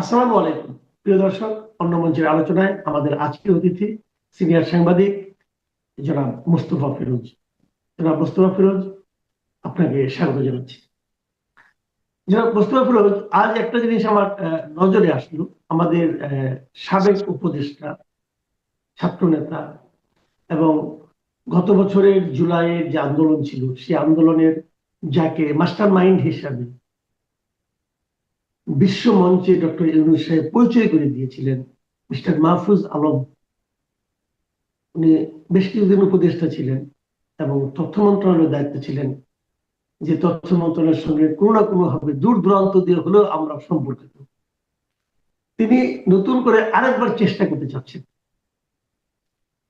আসসালামু আলাইকুম। প্রিয় দর্শক, অন্য মঞ্চের আলোচনায় আমাদের আজকের অতিথি সিনিয়র সাংবাদিক জনাব মুস্তফা ফিরোজ। জনাব মুস্তফা ফিরোজ, আপনাকে স্বাগত জানাচ্ছি। জনাব মুস্তফা ফিরোজ, আজ একটা জিনিস আমার নজরে আসলো। আমাদের সাবেক উপদেষ্টা ছাত্রনেতা এবং গত বছরের জুলাইয়ের যে আন্দোলন ছিল, সেই আন্দোলনের যাকে মাস্টার মাইন্ড হিসাবে বিশ্ব মঞ্চে ডক্টর ইউনুস সাহেব পরিচয় করে দিয়েছিলেন, মিস্টার মাহফুজ আলম। উনি বেশ কিছুদিন উপদেষ্টা ছিলেন এবং তথ্য মন্ত্রণালয়ের দায়িত্ব ছিলেন। যে তথ্য মন্ত্রণালয়ের সঙ্গে কোনো না কোনো ভাবে দূর দূরান্ত দিয়ে হলেও আমরা সম্পর্কিত। তিনি নতুন করে আরেকবার চেষ্টা করতে চাচ্ছেন।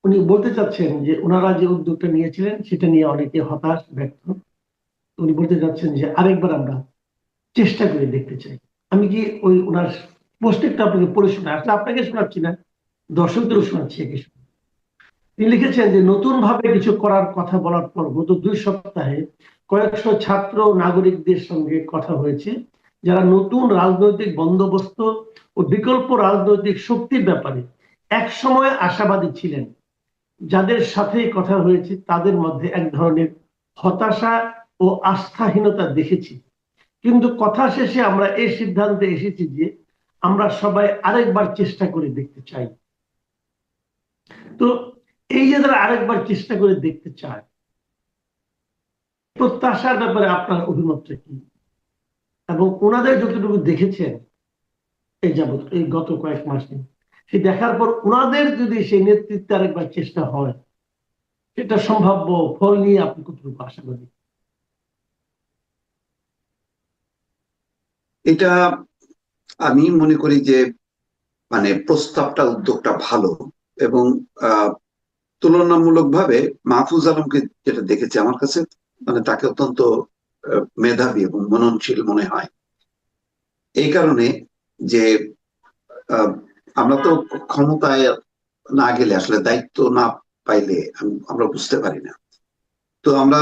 উনি বলতে চাচ্ছেন যে ওনারা যে উদ্যোগটা নিয়েছিলেন সেটা নিয়ে অনেকে হতাশ ব্যক্ত উনি বলতে চাচ্ছেন যে আরেকবার আমরা চেষ্টা করে দেখতে চাই। আমি কি ওই ওনার পোস্টেরটা আপনাকে পড়ে শোনা আসলে আপনাকে শোনাচ্ছি না, দর্শকদেরও শোনাচ্ছি একে তিনি লিখেছেন যে নতুন ভাবে কিছু করার কথা বলার পর গত দুই সপ্তাহে কয়েকশো ছাত্র নাগরিকদের সঙ্গে কথা হয়েছে, যারা নতুন রাজনৈতিক বন্দোবস্ত ও বিকল্প রাজনৈতিক শক্তির ব্যাপারে এক সময় আশাবাদী ছিলেন। যাদের সাথে কথা হয়েছে, তাদের মধ্যে এক ধরনের হতাশা ও আস্থাহীনতা দেখেছি। কিন্তু কথা শেষে আমরা এই সিদ্ধান্তে এসেছি যে আমরা সবাই আরেকবার চেষ্টা করে দেখতে চাই। তো এই যে তারা আরেকবার চেষ্টা করে দেখতে চায়, প্রত্যাশার ব্যাপারে আপনার অভিমতটা কি? এবং ওনাদের যতটুকু দেখেছেন এই যাবৎ, এই গত কয়েক মাসে সে দেখার পর ওনাদের যদি সেই নেতৃত্বে আরেকবার চেষ্টা হয়, সেটা সম্ভাব্য ফল নিয়ে আপনি কতটুকু আশাবাদী এটা আমি মনে করি যে মানে প্রস্তাবটা, উদ্যোগটা ভালো এবং তুলনামূলকভাবে মাহফুজ আলমকে যেটা দেখেছি আমার কাছে মানে তাকে অত্যন্ত মেধাবী এবং মননশীল মনে হয়। এই কারণে যে আমরা তো ক্ষমতায় না গেলে আসলে দায়িত্ব না পাইলে আমরা বুঝতে পারি না। তো আমরা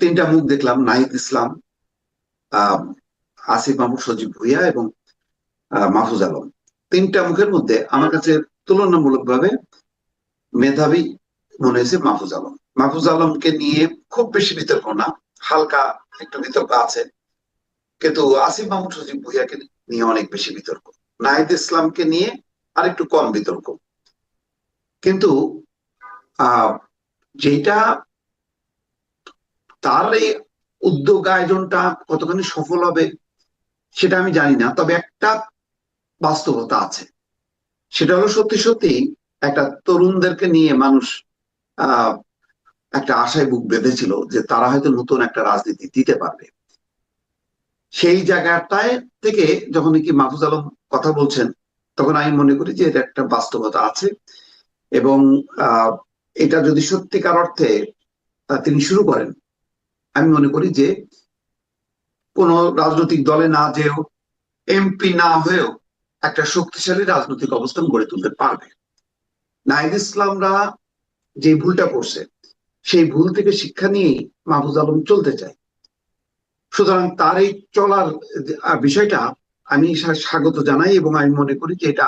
তিনটা মুখ দেখলাম, নাহিদ ইসলাম আসিফ মাহমুদ সজীব ভুইয়া এবং মাহফুজ আলম। তিনটা মুখের মধ্যে আমার কাছে তুলনামূলকভাবে মেধাবী মনে হয়েছে মাহফুজ আলম। মাহফুজ আলমকে নিয়ে খুব বেশি বিতর্ক না, হালকা একটু বিতর্ক আছে, কিন্তু আসিফ মাহমুদ সজীব ভুইয়াকে নিয়ে অনেক বেশি বিতর্ক। নাহিদ ইসলামকে নিয়ে আরেকটু কম বিতর্ক। কিন্তু যেটা তার এই উদ্যোগ আয়োজনটা কতখানি সফল হবে সেটা আমি জানি না, তবে একটা বাস্তবতা আছে। সেটা হলো সত্যি সত্যি একটা তরুণদেরকে নিয়ে মানুষ একটা আশায় বুক বেঁধেছিল যে তারা হয়তো নতুন একটা রাজনীতি দিতে পারবে। সেই জায়গাটায় থেকে যখন কি মাহফুজ আলম কথা বলছেন, তখন আমি মনে করি যে এটা একটা বাস্তবতা আছে এবং এটা যদি সত্যিকার অর্থে তিনি শুরু করেন, আমি মনে করি যে কোন রাজনৈতিক দলে না যেও এমপি না হয়েও একটা শক্তিশালী রাজনৈতিক অবস্থান গড়ে তুলতে পারবে। নাহিদ ইসলামরা যে ভুলটা করছে, সেই ভুল থেকে শিক্ষা নিয়েই মাহফুজ আলম চলতে চায়। সুতরাং তার এই চলার বিষয়টা আমি স্বাগত জানাই এবং আমি মনে করি যে এটা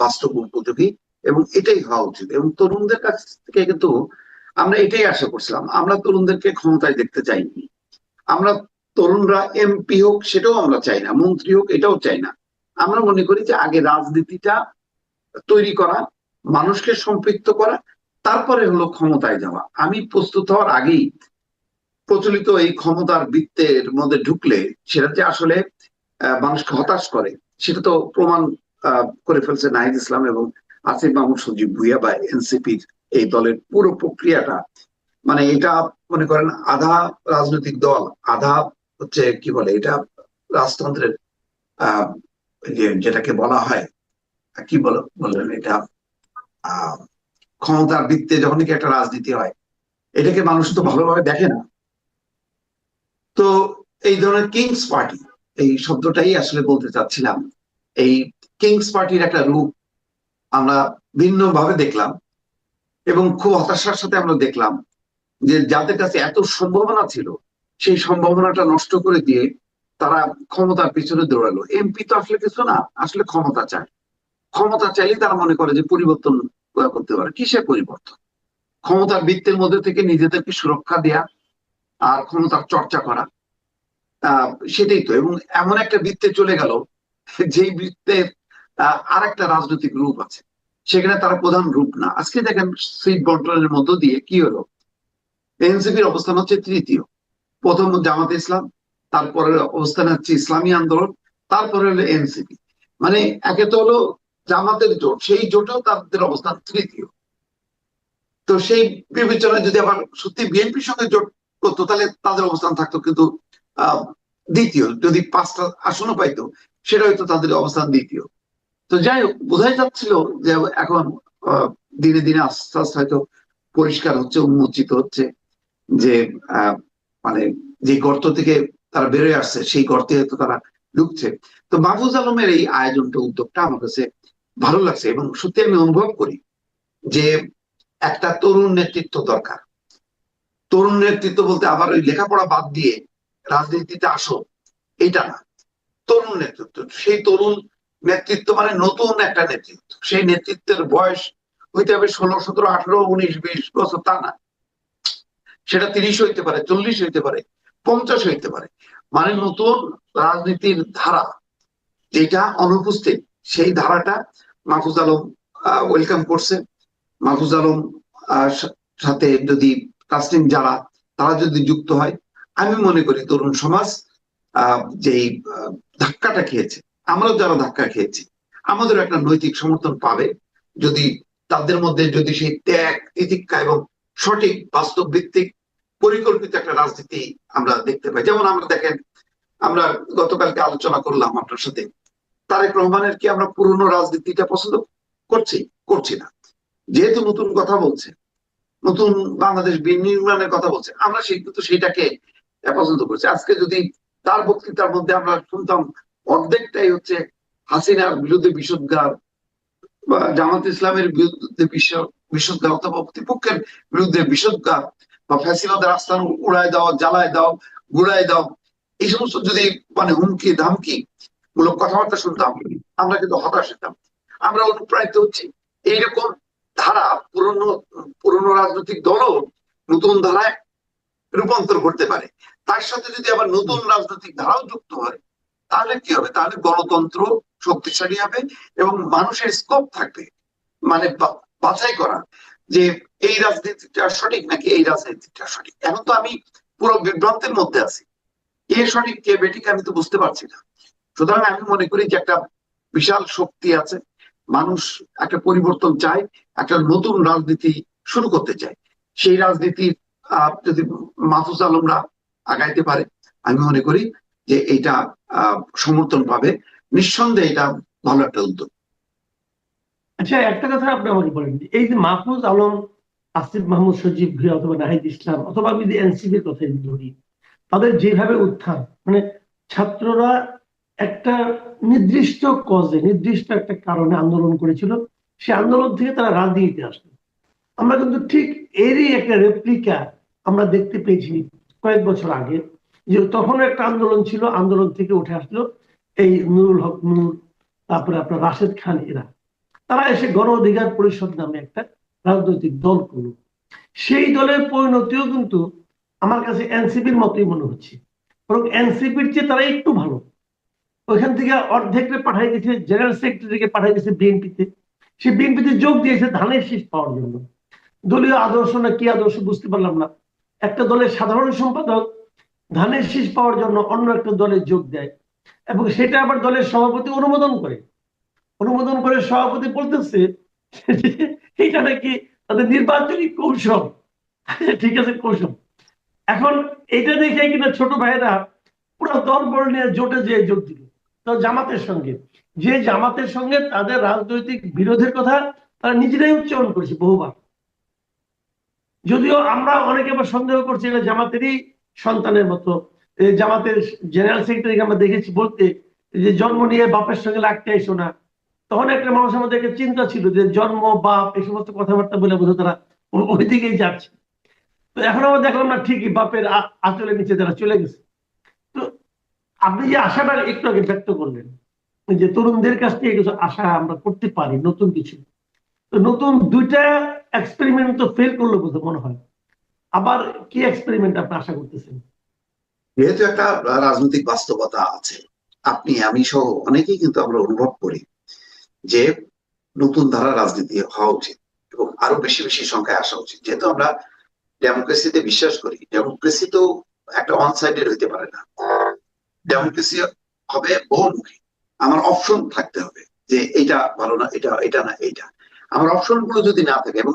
বাস্তব উপযোগী এবং এটাই হওয়া উচিত। এবং তরুণদের কাছ থেকে কিন্তু আমরা এটাই আশা করছিলাম, আমরা তরুণদেরকে ক্ষমতায় দেখতে চাইনি। আমরা তরুণরা এমপি হোক, সেটাও আমরা চাই না। মন্ত্রী হোক, এটাও চাই না। আমরা মনে করি যে আগে রাজনীতিটা তৈরি করা, মানুষকে সম্পৃক্ত করা, তারপরে হলো ক্ষমতায় যাওয়া। আমি প্রস্তুত হওয়ার আগেই প্রচলিত এই ক্ষমতার বৃত্তের মধ্যে ঢুকলে সেটা যে আসলে মানুষকে হতাশ করে, সেটা তো প্রমাণ করে ফেলছে নাহিদ ইসলাম এবং আসিফ মাহমুদ সজীব ভুইয়া বা এনসিপির এই দলের পুরো প্রক্রিয়াটা। মানে এটা মনে করেন আধা রাজনৈতিক দল, আধা হচ্ছে কি বলে, এটা রাজতন্ত্রের, আহ যে যেটাকে বলা হয় কি বল, বললেন এটা ক্ষমতার বৃত্তে যখন নাকি একটা রাজনীতি হয়, এটাকে মানুষ তো ভালোভাবে দেখে না। তো এই ধরনের কিংস পার্টি এই শব্দটাই আসলে বলতে চাচ্ছিলাম। এই কিংস পার্টির একটা রূপ আমরা ভিন্ন ভাবে দেখলাম এবং খুব হতাশার সাথে আমরা দেখলাম যে যাদের কাছে এত সম্ভাবনা ছিল সেই সম্ভাবনাটা নষ্ট করে দিয়ে তারা ক্ষমতার পিছনে দৌড়ালো। এমপি তো আসলে কিছু না, আসলে ক্ষমতা চায়। ক্ষমতা চাইলেই তারা মনে করে যে পরিবর্তন করতে পারে। কিসের পরিবর্তন? ক্ষমতার বৃত্তের মধ্যে থেকে নিজেদেরকে সুরক্ষা দেয়া আর ক্ষমতার চর্চা করা সেটাই তো। এবং এমন একটা বৃত্তে চলে গেল, যেই বৃত্তের আর একটা রাজনৈতিক রূপ আছে। সেখানে তারা প্রধান রূপ না। আজকে দেখেন, সিট বন্টনের মধ্য দিয়ে কি হলো? এনসিপির অবস্থান হচ্ছে তৃতীয়। প্রথম জামাত ইসলাম, তারপরে অবস্থান হচ্ছে ইসলামী আন্দোলন, তারপরে হলো এনসিপি। মানে একে তো হলো জামাতের জোট, সেই জোটেও তাদের অবস্থান তৃতীয়। তো সেই বিবেচনায় যদি আবার সত্যি বিএনপির সঙ্গে জোট করতো, তাহলে তাদের অবস্থান থাকতো কিন্তু দ্বিতীয়। যদি পাঁচটা আসনও পাইতো, সেটা হয়তো তাদের অবস্থান দ্বিতীয়। তো যাই হোক, বোঝাই যাচ্ছিল যে এখন দিনে দিনে আস্তে আস্তে হয়তো পরিষ্কার হচ্ছে, উন্মোচিত হচ্ছে যে মানে যে গর্ত থেকে তারা বেরোয় আসছে, সেই গর্তে হয়তো তারা ঢুকছে। তো মাহফুজ আলমের এই আয়োজনটা, উদ্যোগটা আমার কাছে ভালো লাগছে এবং সত্যি আমি অনুভব করি যে একটা তরুণ নেতৃত্ব দরকার। তরুণ নেতৃত্ব বলতে আবার ওই লেখাপড়া বাদ দিয়ে রাজনীতিতে আসো এটা না। তরুণ নেতৃত্ব, সেই তরুণ নেতৃত্ব মানে নতুন একটা নেতৃত্ব। সেই নেতৃত্বের বয়স হইতে হবে ষোলো, সতেরো, আঠারো, উনিশ, বিশ বছর, তা না। সেটা তিরিশ হইতে পারে, চল্লিশ হইতে পারে, পঞ্চাশ হইতে পারে। মানে নতুন রাজনীতির ধারা যেটা অনুপস্থিত, সেই ধারাটা মাহফুজ আলম ওয়েলকাম করছে মাহফুজ আলম সাথে যদি কাস্টিং যারা তারা যদি যুক্ত হয়, আমি মনে করি তরুণ সমাজ যেই ধাক্কাটা খেয়েছে, আমরাও যারা ধাক্কা খেয়েছি, আমাদের একটা নৈতিক সমর্থন পাবে। যদি তাদের মধ্যে যদি সেই ত্যাগ, তিতিক্ষা এবং সঠিক বাস্তব ভিত্তিক পরিকল্পিত একটা রাজনীতি আমরা দেখতে পাই। যেমন আমরা দেখেন, আমরা গতকালকে আলোচনা করলাম আপনার সাথে। তারেক রহমানের কি আমরা পুরনো রাজনীতিটা পছন্দ করছি? করছি না। যেহেতু নতুন কথা বলছে, নতুন বাংলাদেশ বিনির্মাণের কথা বলছে, আমরা সেই কিন্তু সেইটাকে পছন্দ করছি। আজকে যদি তার বক্তৃতার মধ্যে আমরা শুনতাম, অর্ধেকটাই হচ্ছে হাসিনার বিরুদ্ধে বিষোদ্গার বা জামাত ইসলামের বিরুদ্ধে বিশ্ব- বিষোদ্গার অথবা প্রতিপক্ষের বিরুদ্ধে বিষোদ্গার বা ফ্যাসিবাদের আস্থান উড়ায় দাও, জ্বালায় দাও, গুড়ায় দাও, এই সমস্ত যদি মানে হুমকি, ধামকি মূলক কথাবার্তা শুনতাম, আমরা কিন্তু হতাশ হতাম। আমরা অনুপ্রাণিত হচ্ছি। এইরকম ধারা পুরনো পুরনো রাজনৈতিক দলও নতুন ধারায় রূপান্তর করতে পারে। তার সাথে যদি আবার নতুন রাজনৈতিক ধারাও যুক্ত হয়, তাহলে কি হবে? তাহলে গণতন্ত্র শক্তিশালী হবে এবং মানুষের স্কোপ থাকবে। মানে বাছাই করা যে এই রাজনীতিটা সঠিক নাকি এই রাজনীতিটা সঠিক? এখন তো আমি পুরো বিভ্রান্তের মধ্যে আছি। কে সঠিক, কে বেঠিক আমি তো বুঝতে পারছি না। সুতরাং আমি মনে করি যে একটা বিশাল শক্তি আছে। মানুষ একটা পরিবর্তন চায়, একটা নতুন রাজনীতি শুরু করতে চায়। সেই রাজনীতির যদি মাহফুজ আলমরা আগাইতে পারে, আমি মনে করি যে এটা সমর্থন পাবে। নিঃসন্দেহে এটা ভালো একটা উদ্যোগ। আচ্ছা একটা কথা আপনি আমাকে বলেন। এই যে মাহফুজ আলম, আসিফ মাহমুদ সজীব ভুঁইয়া অথবা নাহিদ ইসলাম অথবা আমি যদি এনসিপির কথা ধরি, তাদের যেভাবে উত্থান মানে ছাত্ররা একটা নির্দিষ্ট কজে, নির্দিষ্ট একটা কারণে আন্দোলন করেছিল, সে আন্দোলন থেকে তারা রাজনীতিতে আসলো। আমরা কিন্তু ঠিক এরই একটা রেপ্লিকা আমরা দেখতে পেয়েছি কয়েক বছর আগে, যে তখন একটা আন্দোলন ছিল, আন্দোলন থেকে উঠে আসলো এই নুরুল হক নূর, তারপরে আপনার রাশেদ খান, এরা। তারা এসে গণ অধিকার পরিষদ নামে একটা রাজনৈতিক দল করল। সেই দলের পরিণতিও কিন্তু আমার কাছে এনসিপির মতোই মনে হচ্ছে। বরং এনসিপির চেয়ে তারা একটু ভালো। ওইখান থেকে অর্ধেককে পাঠাই দিয়েছে, জেনারেল সেক্রেটারিকে পাঠাই দিয়েছে বিএনপিতে। সে বিএনপিতে যোগ দিয়েছে ধানের শীষ পাওয়ার জন্য। দলীয় আদর্শ না কি আদর্শ বুঝতে পারলাম না। একটা দলের সাধারণ সম্পাদক ধানের শীষ পাওয়ার জন্য অন্য একটা দলে যোগ দেয় এবং সেটা আবার দলের সভাপতি অনুমোদন করে। অনুমোদন করে সভাপতি বলতেছে এটা নাকি তাদের নির্বাচনী কৌশল। ঠিক আছে, কৌশল। এখন এটা দেখে কিনা ছোট ভাইয়েরা পুরো দল বল নিয়ে জোটে যে যোগ দিল, তো জামাতের সঙ্গে। যে জামাতের সঙ্গে তাদের রাজনৈতিক বিরোধের কথা তারা নিজেরাই উচ্চারণ করেছে বহুবার। যদিও আমরা অনেকে আবার সন্দেহ করছি এটা জামাতেরই সন্তানের মতো। জামাতের জেনারেল সেক্রেটারিকে আমরা দেখেছি বলতে, যে জন্ম নিয়ে বাপের সঙ্গে লাগতে আইসো না। তখন একটা মানুষ আমাদের একটা চিন্তা ছিল যে জন্ম, বাপ এই সমস্ত কথাবার্তা বলে বোধ তারা ওই দিকেই যাচ্ছে। তো এখন আমরা দেখলাম না ঠিকই বাপের আঁচলের নিচে তারা চলে গেছে। তো আপনি যে আশাটা একটু আগে ব্যক্ত করলেন যে তরুণদের কাছ থেকে কিছু আশা আমরা করতে পারি, নতুন কিছু। তো নতুন দুইটা এক্সপেরিমেন্ট তো ফেল করল বলতে মনে হয়। আবার কি এক্সপেরিমেন্ট আপনি আশা করতেছেন? যেহেতু একটা রাজনৈতিক বাস্তবতা আছে, আপনি, আমি সহ অনেকেই কিন্তু আমরা অনুভব করি যে নতুন ধারা রাজনীতি হওয়া উচিত এবং আরও বেশি বেশি সংখ্যায় আসা উচিত। যেহেতু আমরা ডেমোক্রেসিতে বিশ্বাস করি ডেমোক্রেসি তো একটা ওয়ান সাইডেড হইতে পারে না। ডেমোক্রেসি হবে বহুমুখী। আমার অপশন থাকতে হবে যে এটা ভালো না এটা এটা না, এইটা। আমার অপশনগুলো যদি না থাকে এবং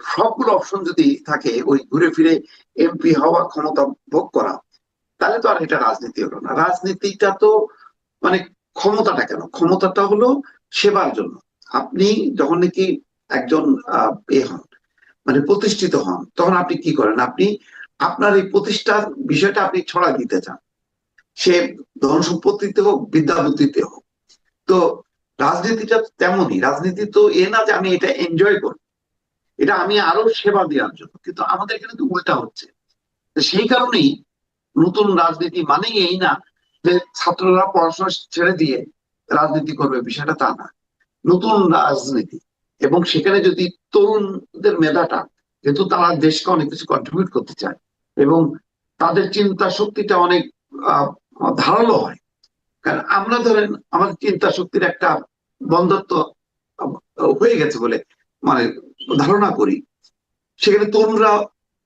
সবগুলো অপশন যদি থাকে, ওই ঘুরে ফিরে এমপি হওয়া ক্ষমতা ভোগ করা, তাহলে তো আর এটা রাজনীতি হলো না। রাজনীতিটা তো মানে ক্ষমতাটা কেন? ক্ষমতাটা হলো সেবার জন্য। আপনি যখন নাকি একজন এ হন মানে প্রতিষ্ঠিত হন, তখন আপনি কি করেন? আপনি আপনার এই প্রতিষ্ঠার বিষয়টা আপনি ছড়া দিতে চান। সে ধন সম্পত্তিতে হোক বিদ্যা বুদ্ধিতে হোক। তো রাজনীতিটা তেমনই, রাজনীতি তো এ না যে আমি এটা এনজয় করি। এটা আমি আরও সেবা দেওয়ার জন্য। কিন্তু আমাদের এখানে তো উল্টা হচ্ছে। সেই কারণেই নতুন রাজনীতি মানেই এই না যে ছাত্ররা পড়াশোনা ছেড়ে দিয়ে রাজনীতি করবে বিষয়টা তা না। নতুন রাজনীতি। এবং সেখানে যদি তরুণদের মেধাটা যেহেতু তারা দেশকে অনেক কিছু কন্ট্রিবিউট করতে চায় এবং তাদের চিন্তা শক্তিটা অনেক ধারালো হয়। কারণ আমরা ধরেন আমাদের চিন্তা শক্তির একটা বন্ধত্ব হয়ে গেছে বলে মানে ধারণা করি। সেখানে তরুণরা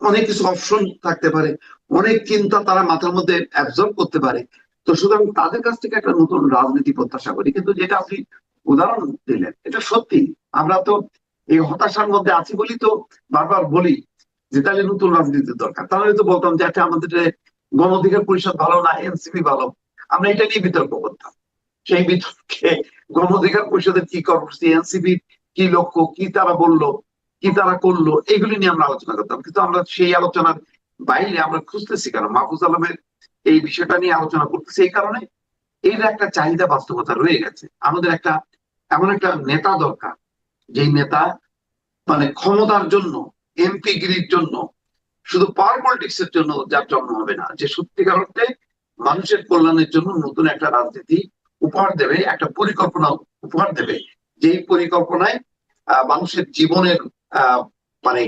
অনেক কিছু অপশন থাকতে পারে, অনেক চিন্তা তারা মাথার মধ্যে অ্যাবজর্ব করতে পারে। তো সুতরাং তাদের কাছ থেকে একটা নতুন রাজনীতি প্রত্যাশা করি। কিন্তু যেটা আপনি উদাহরণ দিলেন, এটা সত্যি। আমরা তো এই হতাশার মধ্যে আছি বলি তো বারবার বলি যে, তাহলে নতুন রাজনীতির দরকার। তাহলে তো বলতাম যে আচ্ছা আমাদের গণ অধিকার পরিষদ ভালো না, এনসিপি ভালো। আমরা এটা নিয়ে বিতর্ক করতাম। সেই বিতর্কে গণ অধিকার পরিষদের কি কর্মসূচি এনসিপির কি লক্ষ্য, কি তারা বলল, কি তারা করল এগুলি নিয়ে আমরা আলোচনা করতাম। কিন্তু আমরা সেই আলোচনার বাইরে আমরা খুঁজতেছি কেন? মাহফুজ আলমের এই বিষয়টা নিয়ে আলোচনা করতেছে এই কারণে। এর একটা চাহিদা বাস্তবতা রয়ে গেছে। আমাদের একটা, এমন একটা নেতা দরকার, যেই নেতা মানে ক্ষমতার জন্য, এমপি গিরির জন্য, শুধু পাওয়ার পলিটিক্স এর জন্য যার জন্ম হবে না, যে সত্যিকার অর্থে মানুষের কল্যাণের জন্য নতুন একটা রাজনীতি উপহার দেবে, একটা পরিকল্পনা উপহার দেবে। যেই পরিকল্পনায় মানুষের জীবনের মানে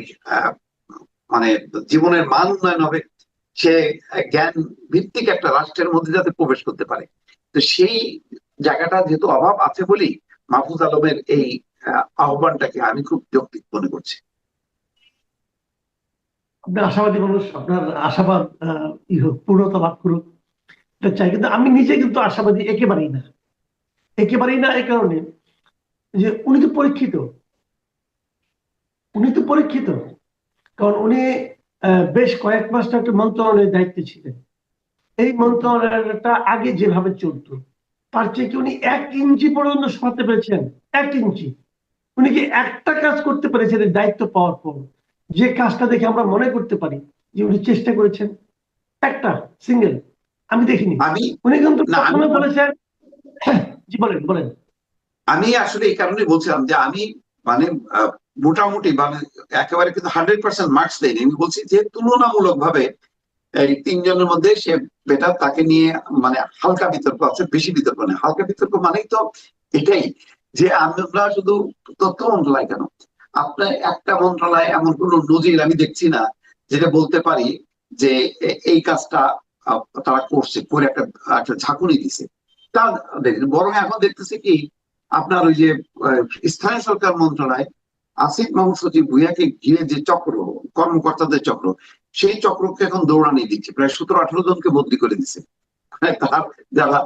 মানে জীবনের মান উন্নয়ন হবে সে জ্ঞান ভিত্তিক একটা রাষ্ট্রের মধ্যে যাতে প্রবেশ করতে পারে। তো সেই জায়গাটা যেহেতু অভাব আছে বলেই মাহফুজ আলমের এই আহ, আহ্বানটাকে আমি খুব যৌক্তিক মনে করছি। আপনি আশাবাদী মানুষ আপনার আশাবাদ পূর্ণতা লাভ করুক এটা চাই। কিন্তু আমি নিজে কিন্তু আশাবাদী একেবারেই না। একেবারেই না এই কারণে যে উনি তো পরীক্ষিত। উনি তো পরীক্ষিত। কারণ উনি বেশ কয়েক মাস একটা মন্ত্রণালয়ের দায়িত্বে ছিলেন। এই মন্ত্রণালয়টা আগে যেভাবে চলতো তার চেয়ে কি উনি এক ইঞ্চি পর্যন্ত সরাতে পেরেছেন এক ইঞ্চি। উনি কি একটা কাজ করতে পেরেছেন এই দায়িত্ব পাওয়ার পর? যে কাজটা দেখে আমরা মনে করতে পারি যে উনি চেষ্টা করেছেন একটা সিঙ্গেল আমি দেখিনি। উনি কিন্তু না, বলেছেন জি বলেন বলেন। আমি আসলে এই কারণে বলছিলাম যে আমি মানে মোটামুটি মানে একেবারে কিন্তু হান্ড্রেড পার্সেন্ট মার্কস দেয়নি। আমি বলছি যে তুলনামূলক ভাবে এই তিনজনের মধ্যে সে বেটার তাকে নিয়ে মানে হালকা বিতর্ক আছে, বেশি বিতর্ক নেই। হালকা বিতর্ক মানেই তো এটাই যে আমরা শুধু তথ্য মন্ত্রণালয় কেন? আপনার একটা মন্ত্রণালয় এমন কোন নজির আমি দেখছি না যেটা বলতে পারি যে এই কাজটা তারা করছে, করে একটা একটা ঝাঁকুনি দিছে। তা দেখেন, বরং এখন দেখতেছি কি আপনার ওই যে স্থানীয় সরকার মন্ত্রণালয়, আসিফ মাহমুদ সচিব ভুইয়াকে ঘিরে যে চক্র, কর্মকর্তাদের চক্র, সেই চক্রকে এখন দৌড়ানি দিচ্ছে। প্রায় সতেরো আঠারো জনকে বদলি করে দিচ্ছে তার, যারা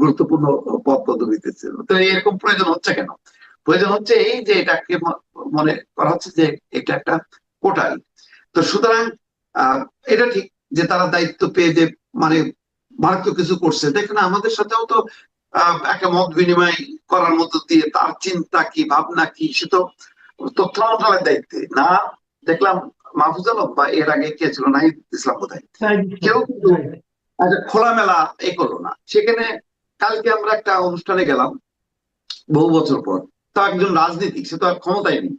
গুরুত্বপূর্ণ পদ পদবিতে তো এরকম প্রয়োজন হচ্ছে কেন? প্রয়োজন হচ্ছে এই যে এটাকে মনে করা হচ্ছে যে এটা একটা কোটারি তো সুতরাং এটা ঠিক যে তারা দায়িত্ব পেয়ে যে মানে মারাত্মক কিছু করছে। দেখেন, আমাদের সাথেও তো একটা মত বিনিময় করার মধ্য দিয়ে তার চিন্তা কি ভাবনা কি সে তো তথ্য মন্ত্রণালয়ের দায়িত্বে। না দেখলাম মাহফুজ আলম বা এর আগে কে ছিল? নাহিদ ইসলাম কেউ কিন্তু খোলামেলা এ করল না। সেখানে কালকে আমরা একটা অনুষ্ঠানে গেলাম বহু বছর পর। তা একজন রাজনীতিক সে তো আর ক্ষমতায় নেই।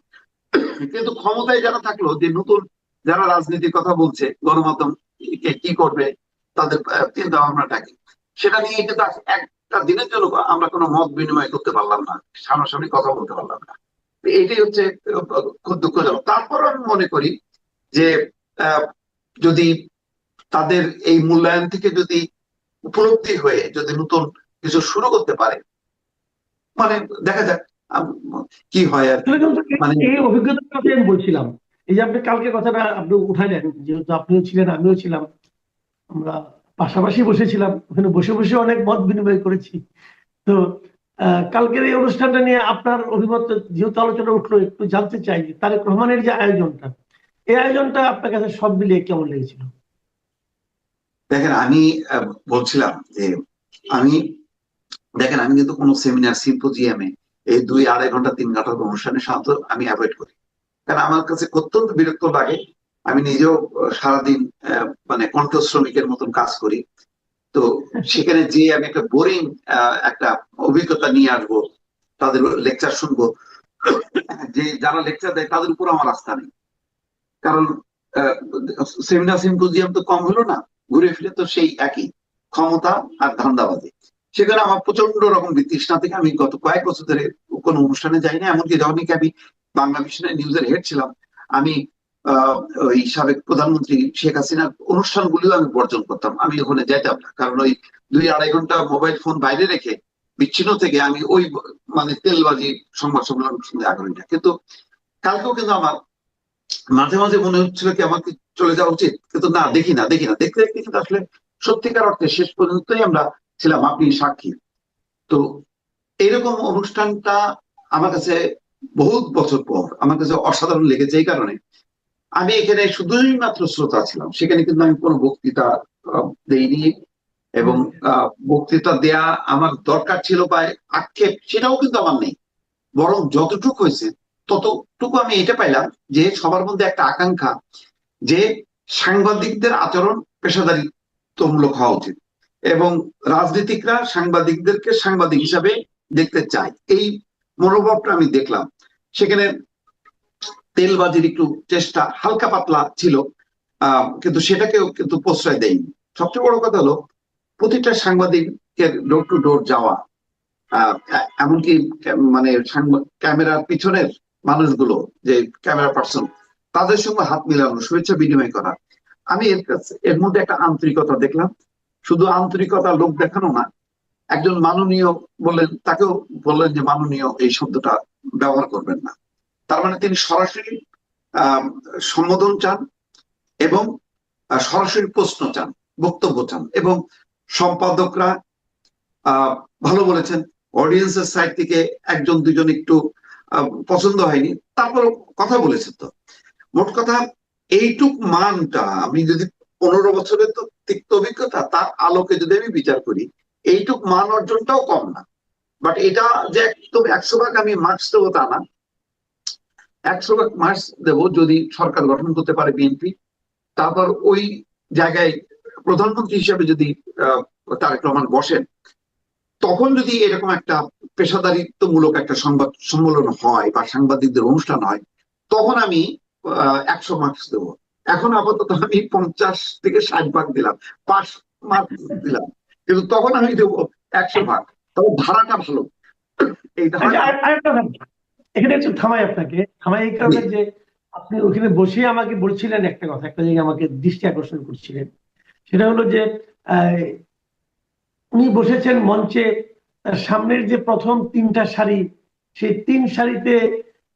কিন্তু ক্ষমতায় যারা থাকল যে নতুন যারা রাজনীতির কথা বলছে গণমাধ্যম কে কি করবে তাদের চিন্তা ভাবনাটা কি সেটা নিয়ে কিন্তু আজ একটা দিনের জন্য আমরা কোনো মত বিনিময় করতে পারলাম না সামনাসামনি কথা বলতে পারলাম না। এটাই হচ্ছে খুব দুঃখজনক। তারপর আমি মনে করি যে যদি তাদের এই মূল্যায়ন থেকে যদি উপলব্ধি হয়ে যদি নতুন কিছু শুরু করতে পারে মানে দেখা যাক কি হয় আর মানে- এই অভিজ্ঞতার কথাই আমি বলছিলাম এই যে আপনি কালকে কথাটা আপনি উঠাইলেন যেহেতু আপনিও ছিলেন আমিও ছিলাম আমরা পাশাপাশি বসেছিলাম, ওখানে বসে বসে অনেক মত বিনিময় করেছি। তো কালকের এই অনুষ্ঠানটা নিয়ে আপনার অভিমত, যেহেতু আলোচনা উঠল, একটু জানতে চাই তারেক রহমানের যে আয়োজনটা, এই আয়োজনটা আপনার কাছে সব মিলিয়ে কেমন লেগেছিল? দেখেন, আমি বলছিলাম যে আমি, দেখেন, আমি কিন্তু কোনো সেমিনার, সিম্পোজিয়ামে এই দুই আড়াই ঘণ্টা, তিন ঘণ্টার অনুষ্ঠানে সাধারণত আমি অ্যাভয়েড করি। কারণ আমার কাছে অত্যন্ত বিরক্ত লাগে আমি নিজেও সারাদিন মানে কণ্ঠ শ্রমিকের মতন কাজ করি। তো সেখানে যে আমি একটা বোরিং একটা অভিজ্ঞতা নিয়ে আসব, তাদের লেকচার শুনব। যে যারা লেকচার দেয়, তাদের উপর আমার আস্থা নেই। কারণ সেমিনার সিম্পোজিয়াম তো কম হলো না, ঘুরে ফিরে তো সেই একই, ক্ষমতা আর ধান্দাবাজি সেখানে আমার প্রচণ্ড রকম বিতৃষ্ণা থেকে আমি গত কয়েক বছর ধরে কোনো অনুষ্ঠানে যাই না, এমনকি যখনই আমি বাংলা মিশনের নিউজের হেড ছিলাম, আমি ওই সাবেক প্রধানমন্ত্রী শেখ হাসিনার অনুষ্ঠানগুলিও আমি বর্জন করতাম। আমি ওখানে যেতাম না। কারণ ওই দুই আড়াই ঘণ্টা মোবাইল ফোন বাইরে রেখে বিচ্ছিন্ন থেকে আমি ওই মানে তেলবাজি সংবাদ সম্মেলন শুনতে আগ্রহী না। কিন্তু কালকেও কিন্তু আমার মাঝে মাঝে মনে হচ্ছিল কি আমার কি চলে যাওয়া উচিত? কিন্তু না, দেখি না দেখি না। দেখতে দেখতে কিন্তু আসলে সত্যিকার অর্থে শেষ পর্যন্তই আমরা ছিলাম, আপনি সাক্ষী। তো এইরকম অনুষ্ঠানটা আমার কাছে বহুত বছর পর, আমার কাছে অসাধারণ লেগেছে এই কারণে। আমি এখানে শুধুই মাত্র শ্রোতা ছিলাম। সেখানে কিন্তু আমি কোনো বক্তৃতা দেইনি এবং বক্তৃতা দেয়া আমার দরকার ছিল বা আক্ষেপ সেটাও কিন্তু আমার নেই। বরং যতটুকু হয়েছে ততটুকু আমি এটা পাইলাম যে সবার মধ্যে একটা আকাঙ্ক্ষা যে সাংবাদিকদের আচরণ পেশাদারিত্বমূলক হওয়া উচিত এবং রাজনীতিকরা সাংবাদিকদেরকে সাংবাদিক হিসাবে দেখতে চায়। এই মনোভাবটা আমি দেখলাম। সেখানে তেলবাজির একটু চেষ্টা, হালকা পাতলা ছিল কিন্তু সেটাকেও কিন্তু প্রশ্রয় দেয়নি। সবচেয়ে বড় কথা হলো, প্রতিটা সাংবাদিকের ডোর টু ডোর যাওয়া এমনকি মানে ক্যামেরার পিছনের মানুষগুলো, যে ক্যামেরা পার্সন, তাদের সঙ্গে হাত মিলানো, শুভেচ্ছা বিনিময় করা। আমি এর কাছে, এর মধ্যে একটা আন্তরিকতা দেখলাম। শুধু আন্তরিকতা লোক দেখানো না, একজন মাননীয় বললেন, তাকেও বললেন যে, মাননীয় এই শব্দটা ব্যবহার করবেন না। তার মানে তিনি সরাসরি সম্বোধন চান এবং সরাসরি প্রশ্ন চান, বক্তব্য চান এবং সম্পাদকরা ভালো বলেছেন অডিয়েন্সের সাইড থেকে একজন, দুজন একটু পছন্দ হয়নি তারপর কথা বলেছেন তো। মোট কথা, এইটুক মানটা আমি যদি পনেরো বছরের তো তিক্ত অভিজ্ঞতা, তার আলোকে যদি আমি বিচার করি, এইটুক মান অর্জনটাও কম না। বাট এটা যে একদম একশো ভাগ আমি মার্কস দেবো তা না। একশো ভাগ মার্কস দেবো যদি সরকার গঠন করতে পারে বিএনপি তারপর ওই জায়গায় প্রধানমন্ত্রী হিসেবে যদি তারেক রহমান বসেন তখন যদি এরকম একটা পেশাদারিত্বমূলক একটা সংবাদ সম্মেলন হয় বা সাংবাদিকদের অনুষ্ঠান হয় তখন আমি একশো মার্কস দেবো। এখন আপাতত আমি পঞ্চাশ থেকে ষাট ভাগ দিলাম পাঁচ মার্কস দিলাম। কিন্তু তখন আমি দেবো একশো ভাগ তবে ধারাটা ভালো। এই আচ্ছা, এখানে একটু থামাই আপনাকে। থামাই এই কারণে যে আপনি ওখানে বসে আমাকে বলছিলেন একটা কথা একটা জায়গায় আমাকে দৃষ্টি আকর্ষণ করছিলেন। সেটা হলো যে উনি বসেছেন মঞ্চে সামনের যে প্রথম তিনটা সারি সেই তিন সারিতে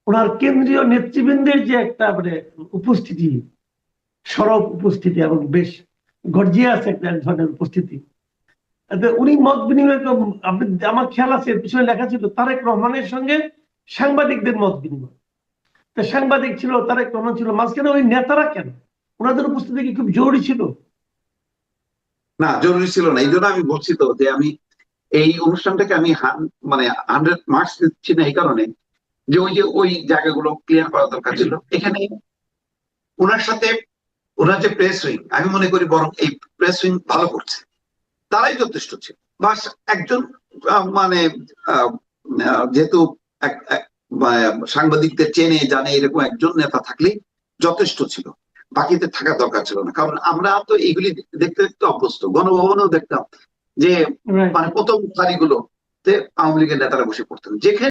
ওনার কেন্দ্রীয় নেতৃবৃন্দের যে একটা মানে উপস্থিতি সরব উপস্থিতি এবং বেশ গর্জিয়াস একটা এক ধরনের উপস্থিতি। উনি মত বিনিময় আপনি আমার খেয়াল আছে পিছনে লেখা ছিল তারেক রহমানের সঙ্গে সাংবাদিকদের মত বিনিময়। তা সাংবাদিক ছিল, তারেক রহমান ছিল, মাঝখানে ওই নেতারা কেন? ওনাদের উপস্থিতি কি খুব জরুরি ছিল? না, জরুরি ছিল না। এই জন্য আমি বলছি তো যে আমি এই অনুষ্ঠানটাকে আমি মানে হান্ড্রেড মার্কস দিচ্ছি না এই কারণে যে ওই যে ওই জায়গাগুলো ক্লিয়ার করা দরকার ছিল। এখানে ওনার সাথে, ওনার যে প্রেস উইং আমি মনে করি বরং এই প্রেস উইং ভালো করছে। তারাই যথেষ্ট ছিল। বাস একজন মানে যেহেতু সাংবাদিকদের চেনে জানে এরকম একজন নেতা থাকলেই যথেষ্ট ছিল। বাকিতে থাকা দরকার ছিল না। কারণ আমরা তো এগুলি দেখতে দেখতে অভ্যস্ত। গণভবনেও দেখতাম যে মানে প্রথম সারিগুলোতে আওয়ামী লীগের নেতারা বসে পড়তেন। যেখানে